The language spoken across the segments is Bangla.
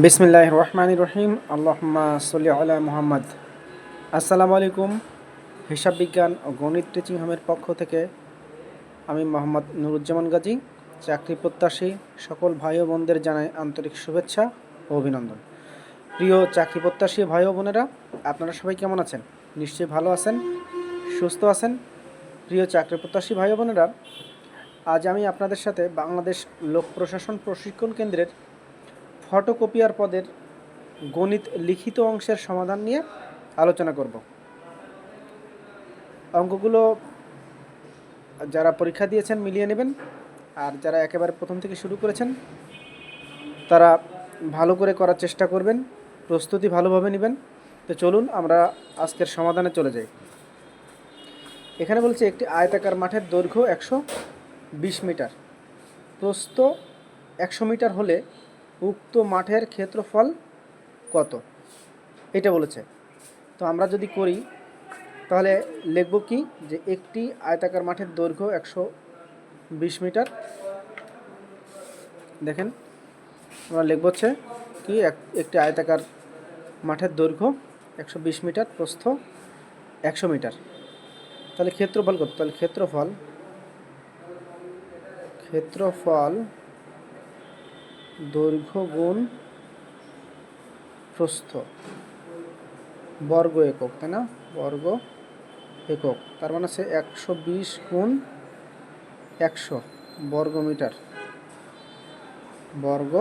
বিসমিল্লাহ রহমান রহিম। আল্লাহমা সলি আলা মোহাম্মদ। আসসালামু আলাইকুম। হিসাব বিজ্ঞান ও গণিত টিচিং হোমের পক্ষ থেকে আমি মোহাম্মদ নুরুজ্জামান গাজী, চাকরি প্রত্যাশী, সকল ভাই ও বোনদের জানাই আন্তরিক শুভেচ্ছা ও অভিনন্দন। প্রিয় চাকরি প্রত্যাশী ভাই ও বোনেরা, আপনারা সবাই কেমন আছেন? নিশ্চয়ই ভালো আছেন, সুস্থ আছেন? প্রিয় চাকরি প্রত্যাশী ভাই বোনেরা, আজ আমি আপনাদের সাথে বাংলাদেশ লোক প্রশাসন প্রশিক্ষণ কেন্দ্রের ফটোকপিয়ার পদের গণিত লিখিত অংশের সমাধান নিয়ে আলোচনা করব। অঙ্কগুলো যারা পরীক্ষা দিয়েছেন মিলিয়ে নেবেন, আর যারা একেবারে প্রথম থেকে শুরু করেছেন, তারা ভালো করে করার চেষ্টা করবেন, প্রস্তুতি ভালোভাবে নেবেন। তো চলুন আমরা আজকের সমাধানে চলে যাই। এখানে বলছে একটি আয়তাকার মাঠের দৈর্ঘ্য একশো বিশ মিটার। প্রস্থ একশো মিটার হলে উক্ত মাঠের ক্ষেত্রফল কত? এটা বলেছে। তো আমরা যদি করি, তাহলে লিখব কি? যে একটি আয়তাকার মাঠের দৈর্ঘ্য একশো বিশ মিটার। দেখেন, আমরা লিখব হচ্ছে কি? এক- একটি আয়তাকার মাঠের দৈর্ঘ্য একশো বিশ মিটার, প্রস্থ একশো মিটার। তাহলে ক্ষেত্রফল কত? তাহলে ক্ষেত্রফল ক্ষেত্রফল দৈর্ঘ্য গুণ প্রস্থ। বর্গ একক, তাই না? বর্গ একক। তার মানে সে একশো বিশ গুণ একশো বর্গ মিটার বর্গ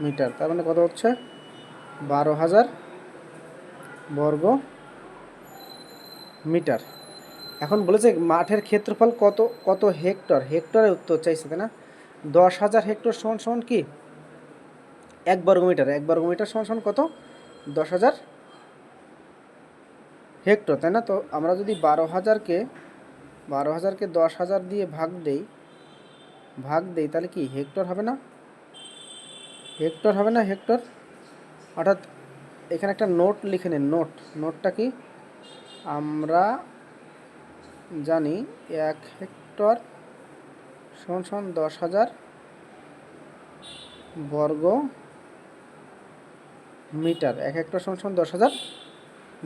মিটার তার মানে কত হচ্ছে? বারো হাজার বর্গ মিটার এখন বলেছে মাঠের ক্ষেত্রফল কত কত হেক্টর? হেক্টরে উত্তর চাইছে, তাই না? দশ হাজার হেক্টর সমান সমান কি? এক বর্গমিটার এক বর্গমিটার সমান সমান কত? দশ হাজার হেক্টর, তাই না? তো আমরা যদি বারো হাজারকে বারো হাজারকে দশ হাজার দিয়ে ভাগ দেই ভাগ দেই, তাহলে কি হেক্টর হবে না? হেক্টর হবে না হেক্টর? অর্থাৎ এখানে একটা নোট লিখে নিন, নোট। নোটটা কি? আমরা জানি এক হেক্টর সমান সমান দশ হাজার বর্গ মিটার, এক হেক্টর সমান সমান দশ হাজার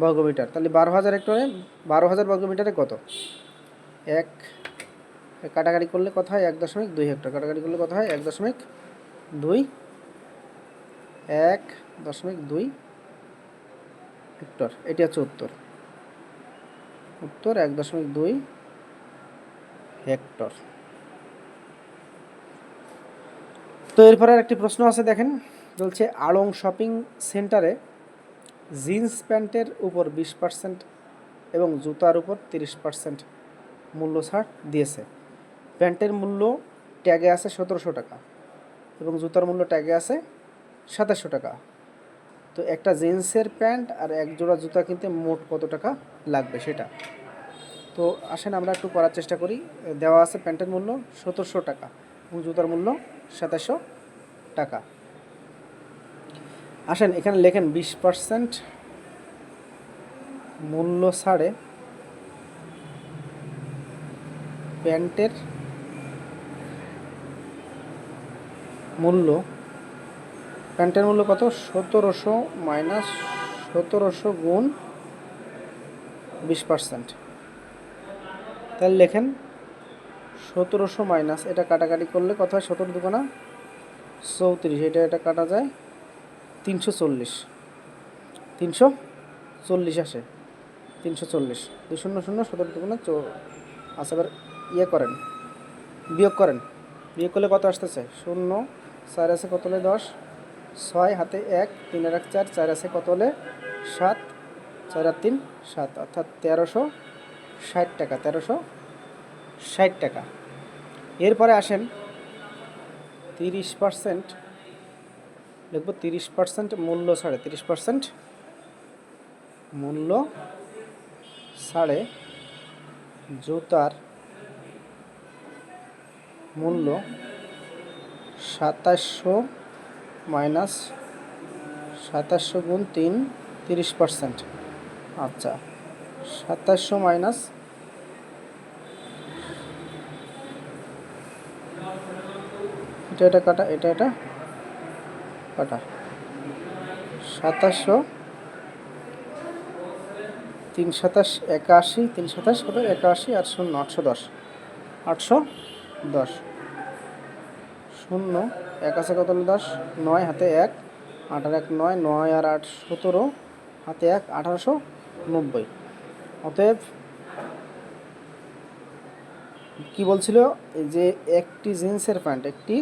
বর্গ মিটার তাহলে বারো হাজার হেক্টরে বারো হাজার বর্গ মিটারে কত? এক কাটাকাটি করলে কত হয়? এক দশমিক দুই হেক্টর। কাটাকাটি করলে কত হয়? এক দশমিক দুই, এক দশমিক দুই হেক্টর। এটি হচ্ছে উত্তর। উত্তর, এক দশমিক দুই হেক্টর। তো এরপরে একটি প্রশ্ন আছে, দেখেন। বলছে আড়ং শপিং সেন্টারে জিন্স প্যান্টের উপর বিশ পার্সেন্ট এবং জুতার উপর তিরিশ পার্সেন্ট মূল্য ছাড় দিয়েছে। প্যান্টের মূল্য ট্যাগে আছে সতেরোশো টাকা এবং জুতার মূল্য ট্যাগে আছে সাতাশশো টাকা। তো একটা জিন্সের প্যান্ট আর এক জোড়া জুতা কিনতে মোট কত টাকা লাগবে সেটা? তো আসেন আমরা একটু করার চেষ্টা করি। দেওয়া আছে প্যান্টের মূল্য সতেরোশো টাকা এবং জুতার মূল্য সাতাশশো টাকা। আসেন, এখানে লেখেন বিশ পার্সেন্ট মূল্য ছাড়ে প্যান্টের মূল্য। প্যান্টের মূল্য কত? সতেরোশো মাইনাস সতেরোশো গুণ বিশ পার্সেন্ট তাহলে লেখেন সতেরোশো মাইনাস, এটা কাটাকাটি করলে কত হয়? সতেরো দুগুণা চৌত্রিশ, এটা এটা কাটা যায় তিনশো চল্লিশ। তিনশো চল্লিশ আসে। তিনশো চল্লিশ। দুই শূন্য শূন্য সতেরো দুগুণা চৌ আচ্ছা এবার ইয়ে করেন। বিয়োগ করেন। বিয়োগ করলে কত আসতেছে? শূন্য, চার আছে কত হলে দশ? ছয় হাতে এক, তিন আর এক চার চার আছে কত হলে সাত? চার আর তিন, সাত। অর্থাৎ তেরোশো ষাট টাকা, তেরোশো ষাট টাকা। এরপরে আসেন তিরিশ পার্সেন্ট লিখব তিরিশ পার্সেন্ট মূল্য ছাড়ে তিরিশ পার্সেন্ট মূল্য ছাড়ে জুতার মূল্য সাতাশশো মাইনাস সাতাশশো গুণ তিন, তিরিশ পার্সেন্ট আচ্ছা সাতাশশো মাইনাস এটা এটা কাটা, এটা এটা কাটা সাতাশশো, তিন সাতাশ একাশি, তিন সাতাশ কত? একাশি আর শূন্য, আটশো দশ। আটশো দশ। শূন্য, এক আছে কত দশ? নয়, হাতে এক। আট আর এক নয় নয় আর আট সতেরো, হাতে এক, আঠারোশো নব্বই। অতএব কি বলছিল? যে একটি জিন্সের প্যান্ট, একটি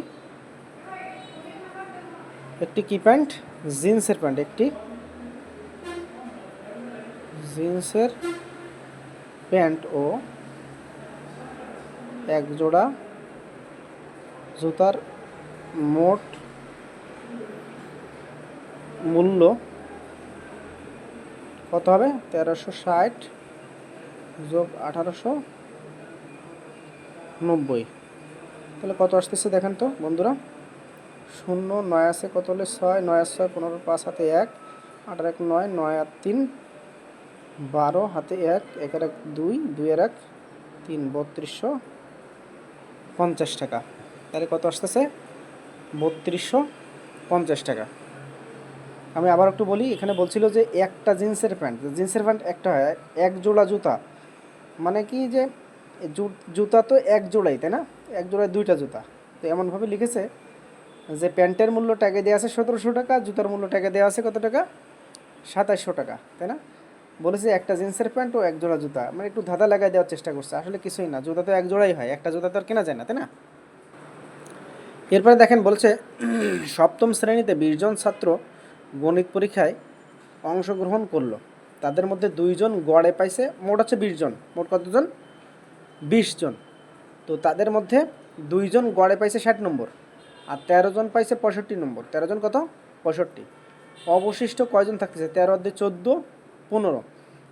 একটি কি প্যান্ট? জিন্সের প্যান্ট একটি। জিন্সের প্যান্ট ও এক জোড়া জুতার মোট মূল্য কত হবে? তেরোশো ষাট যোগ আঠারোশো নব্বই। তাহলে কত আসতেছে দেখেন তো বন্ধুরা? শূন্য, নয় আছে কত হলে ছয়, নয় ছয়, পনেরো, পাঁচ হাতে এক, আট, এক, নয় নয় আর তিন, বারো, হাতে এক একের এক দুই দুইয়ের এক তিন, বত্রিশশো পঞ্চাশ টাকা। তাহলে কত আসতেছে? বত্রিশশো পঞ্চাশ টাকা। আমি আবার একটু বলি, এখানে বলছিল যে একটা জিন্সের প্যান্ট। জিন্সের প্যান্ট একটা হয়, এক জোড়া জুতা। মানে কি যে জুতা তো এক জোড়াই, তাই না? এক জোড়ায় দুইটা জুতা। তো এমনভাবে লিখেছে যে প্যান্টের মূল্য ট্যাগে দেওয়া আছে সতেরোশো টাকা, জুতার মূল্য ট্যাগে দেওয়া আছে কত টাকা? সাতাশশো টাকা, তাই না? বলেছে একটা জিন্সের প্যান্ট ও এক জোড়া জুতা। মানে একটু ধাঁধা লাগাই দেওয়ার চেষ্টা করছে। আসলে কিছুই না, জুতা তো এক জোড়াই হয়, একটা জুতা তো আর কেনা যায় না, তাই না? এরপরে দেখেন বলছে, সপ্তম শ্রেণীতে বিশ জন ছাত্র গণিত পরীক্ষায় অংশগ্রহণ করল। তাদের মধ্যে দুইজন গড়ে পাইছে, মোট হচ্ছে বিশ জন। মোট কতজন? বিশ জন। তো তাদের মধ্যে দুইজন গড়ে পাইছে ষাট নম্বর। আর তেরো জন পাইছে পঁয়ষট্টি নম্বর। তেরো জন কত? পঁয়ষট্টি। অবশিষ্ট কয়জন থাকতেছে? তেরো অর্ধে চোদ্দ, পনেরো।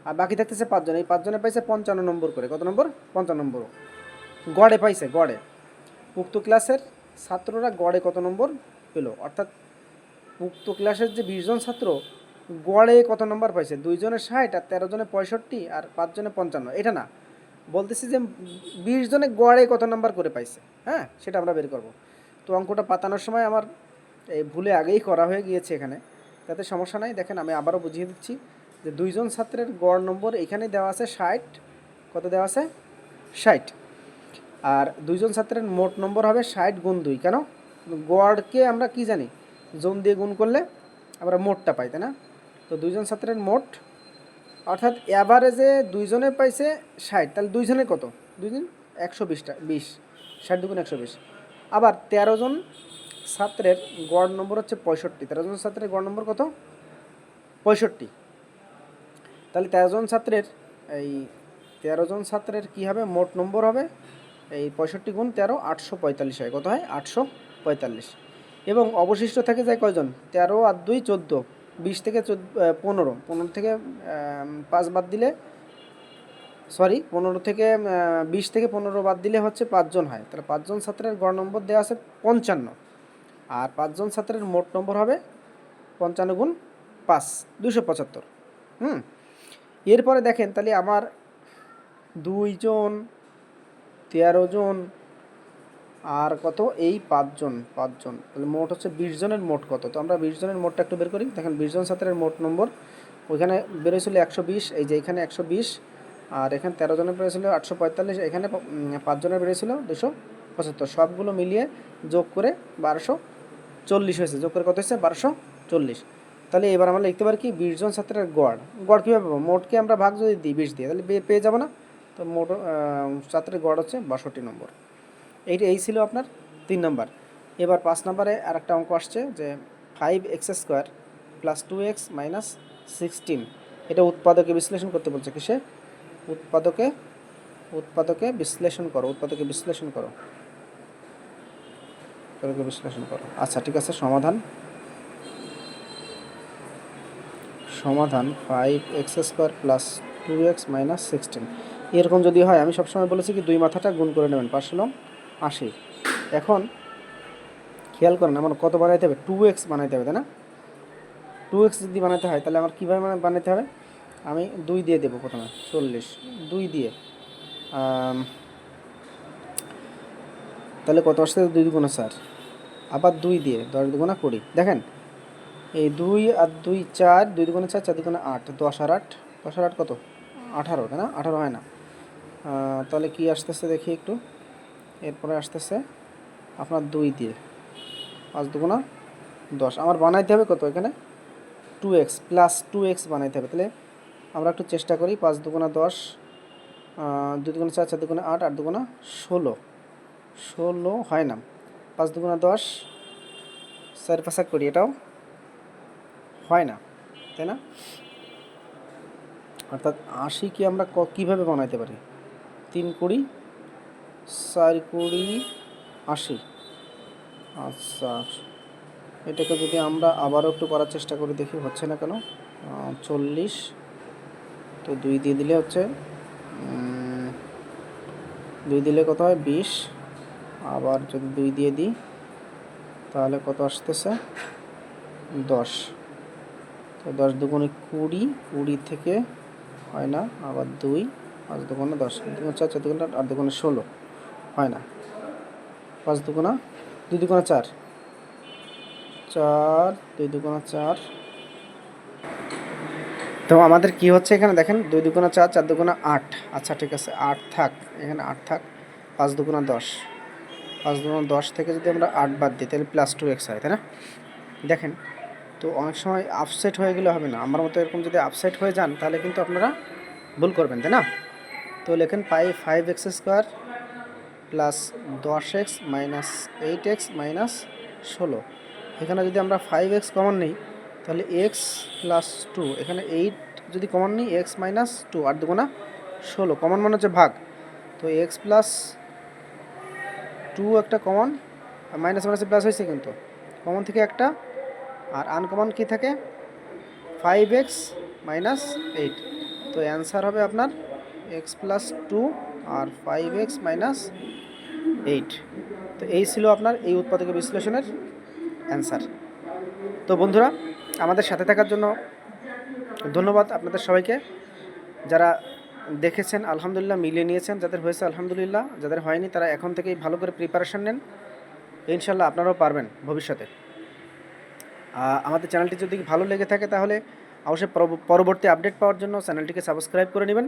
আর বাকি থাকতেছে পাঁচজন। এই পাঁচজনে পাইছে পঞ্চান্ন নম্বর করে। কত নম্বর? পঞ্চান্ন নম্বর গড়ে পাইছে, গড়ে। উক্ত ক্লাসের ছাত্ররা গড়ে কত নম্বর? পেল। অর্থাৎ উক্ত ক্লাসের যে বিশজন ছাত্র, গড়ে কত নম্বর পাইছে? দুইজনে ষাট আর তেরো জনে পঁয়ষট্টি আর পাঁচজনে পঞ্চান্ন। এটা না। বলতেছি যে বিশ জনে গড়ে কত নাম্বার করে পাইছে? হ্যাঁ? সেটা আমরা বের করব। তো অঙ্কটা পাতানোর সময় আমার এই ভুলে আগেই করা হয়ে গিয়েছে এখানে। তাতে সমস্যা নাই, দেখেন আমি আবারও বুঝিয়ে দিচ্ছি যে দুইজন ছাত্রের গড় নম্বর এখানে দেওয়া আছে ষাট, কত দেওয়া আছে? ষাট। আর দুইজন ছাত্রের মোট নম্বর হবে ষাট গুণ দুই, কেন? গড়কে আমরা কি জানি? জোন দিয়ে গুণ করলে আমরা মোটটা পাই, তাই না? তো দুইজন ছাত্রের মোট, অর্থাৎ অ্যাভারেজে দুইজনে পাইছে ষাট, তাহলে দুইজনে কত? দুইজন একশো বিশটা, বিশ, ষাট দুগুণ একশো বিশ। আবার তেরো জন ছাত্রের গড় নম্বর হচ্ছে পঁয়ষট্টি। তেরো জন ছাত্রের গড় নম্বর কত? পঁয়ষট্টি। তাহলে তেরো জন ছাত্রের, এই তেরো জন ছাত্রের কী হবে? মোট নম্বর হবে, এই পঁয়ষট্টি গুণ তেরো, আটশো পঁয়তাল্লিশ হয়। কত হয়? আটশো পঁয়তাল্লিশ। এবং অবশিষ্ট থাকে যায় কয়জন? তেরো আর দুই, চোদ্দ। বিশ থেকে চোদ্দ পনেরো। পনেরো থেকে পাঁচ বাদ দিলে সরি, পনেরো থেকে বিশ থেকে পনেরো বাদ দিলে হচ্ছে পাঁচজন হয়। তাহলে পাঁচজন ছাত্রের গড় নম্বর দেওয়া আছে পঞ্চান্ন। আর পাঁচজন ছাত্রের মোট নম্বর হবে পঞ্চান্ন গুণ পাঁচ, দুশো পঁচাত্তর। হুম? এরপরে দেখেন, তাহলে আমার দুইজন তেরো জন, আর কত? এই পাঁচজন পাঁচজন। তাহলে মোট হচ্ছে বিশ জনের মোট কত? তো আমরা বিশ জনের মোটটা একটু বের করি। দেখেন, বিশ জন ছাত্রের মোট নম্বর, ওইখানে বেরোছিল একশো বিশ, এই যে এখানে একশো বিশ এখানে তেরো জনের বেরোছিল আটশো পঁয়তাল্লিশ, এখানে পাঁচজনের বেরোছিল দুশো পঁচাত্তর। সবগুলো মিলিয়ে যোগ করে বারোশো চল্লিশ হয়েছে। যোগ করে কত হয়েছে? বারোশো চল্লিশ। তাহলে এবার আমরা লিখতে পারি কি? বিশ জন ছাত্রের গড়। গড় কীভাবে পাবো? মোটকে আমরা ভাগ যদি দিই, বিশ দিয়ে, তাহলে পেয়ে যাব না? তো মোট ছাত্রের গড় হচ্ছে বাষট্টি নম্বর। এইটা এই ছিল আপনার তিন নম্বর। এবার পাঁচ নাম্বারে আর একটা অঙ্ক আসছে যে five X square plus two X minus sixteen এটা উৎপাদকে বিশ্লেষণ করতে বলছে কিসে? উৎপাদকে উৎপাদকে বিশ্লেষণ করো, উৎপাদকে বিশ্লেষণ করো। উৎপাদকে বিশ্লেষণ করো। আচ্ছা ঠিক আছে, সমাধান। সমাধান five X square plus two X minus sixteen এরকম যদি হয়, আমি সবসময় বলেছি কি, দুই মাথাটা গুণ করে নেবেন পাঁচশো আশি। এখন খেয়াল করেন, আমার কত বানাইতে হবে? টু এক্স বানাইতে হবে, তাই না? টু এক্স যদি বানাতে হয়, তাহলে আমার কীভাবে বানাইতে হবে? আমি দুই দিয়ে দেবো প্রথমে, চল্লিশ। দুই দিয়ে। তাহলে কত আসছে? দুই দুগুণা স্যার আবার দুই দিয়ে, দশ দুগুণা কুড়ি। দেখেন, এই দুই আর দুই চার, দুই দুগুণে চার চার দুগুণে আট, দশ আর আট। দশ আর আট কত? আঠারো, তাই না? আঠারো হয় না। তাহলে কি আসতেছে দেখি একটু। এরপরে আসতেছে আপনার দুই দিয়ে। পাঁচ দুগুণা দশ। আমার বানাইতে হবে কত এখানে? Two X plus two X বানাইতে হবে। তাহলে আমরা একটু চেষ্টা করি পাঁচ দুগুণা দশ দুই দুগুণা চার চার দুগুণা আট আট দুগুণা ষোলো। ষোলো হয় না। পাঁচ দুগুণা দশ, চার পাঁচা করি এটাও হয় না, তাই না? অর্থাৎ আশি কি আমরা কীভাবে বানাইতে পারি? তিন কুড়ি, চার কুড়ি, আশি। আচ্ছা এটাকে যদি আমরা আবারও একটু করার চেষ্টা করি, দেখি হচ্ছে না কেন? চল্লিশ। তো দুই দিয়ে দিলে হচ্ছে দুই দিলে কত হয়? বিশ। আবার যদি দুই দিয়ে দিই, তাহলে কত আসতেছে? দশ। তো দশ দুগুণে কুড়ি কুড়ি থেকে হয় না, আবার দুই, পাঁচ দুগুণে দশ। দুগুণ চার চার দুগুণে আট দুগুণে ষোলো। হয় না। পাঁচ দুগুণা, দুই দুগুণা চার। চার, দুই দুগুণা চার তো আমাদের কি হচ্ছে এখানে? দেখেন, দুই দুগুণা চার চার দুগুণা আট। আচ্ছা ঠিক আছে, আট থাক, এখানে আট থাক, পাঁচ দুগুণা দশ। পাঁচ দুগুণা দশ থেকে যদি আমরা আট বাদ দিই, তাহলে প্লাস টু এক্স হয়, তাই না? দেখেন, তো অনেক সময় আপসেট হয়ে গেলে হবে না। আমার মতো এরকম যদি আপসেট হয়ে যান, তাহলে কিন্তু আপনারা ভুল করবেন, তাই না? তো লেখেন পাই ফাইভ এক্স স্কোয়ার প্লাস দশ X minus eight X minus ষোলো। এখানে যদি আমরা ফাইভ এক্স কমন নিই তাহলে এক্স প্লাস টু এখানে এইট যদি কমন নিই এক্স মাইনাস টু আর দুগুণা ষোলো। কমন মানে হচ্ছে ভাগ। তো এক্স প্লাস টু একটা কমন আর মাইনাস মাইনাসে প্লাস হয়েছে কিন্তু। কমন থেকে একটা, আর আনকমন কি থাকে? ফাইভ এক্স মাইনাস এইট তো অ্যান্সার হবে আপনার এক্স প্লাস টু আর ফাইভ এক্স মাইনাস এইট তো এই ছিল আপনার এই উৎপাদক বিশ্লেষণের অ্যান্সার তো বন্ধুরা আমাদের সাথে থাকার জন্য ধন্যবাদ আপনাদের সবাইকে। যারা দেখেছেন, আলহামদুলিল্লাহ মিলিয়ে নিয়েছেন, যাদের হয়েছে আলহামদুলিল্লাহ, যাদের হয়নি তারা এখন থেকেই ভালো করে প্রিপারেশান নেন। ইনশাল্লাহ আপনারাও পারবেন ভবিষ্যতে। আমাদের চ্যানেলটি যদি ভালো লেগে থাকে তাহলে অবশ্যই পরবর্তী আপডেট পাওয়ার জন্য চ্যানেলটিকে সাবস্ক্রাইব করে নেবেন।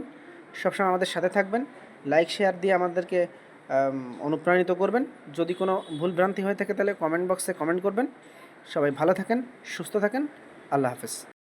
সবসময় আমাদের সাথে থাকবেন লাইক শেয়ার দিয়ে আমাদেরকে অনুপ্রাণিত করবেন। যদি কোনো ভুল ভ্রান্তি হয়ে থাকে তাহলে কমেন্ট বক্সে কমেন্ট করবেন। সবাই ভালো থাকেন, সুস্থ থাকেন। আল্লাহ হাফেজ।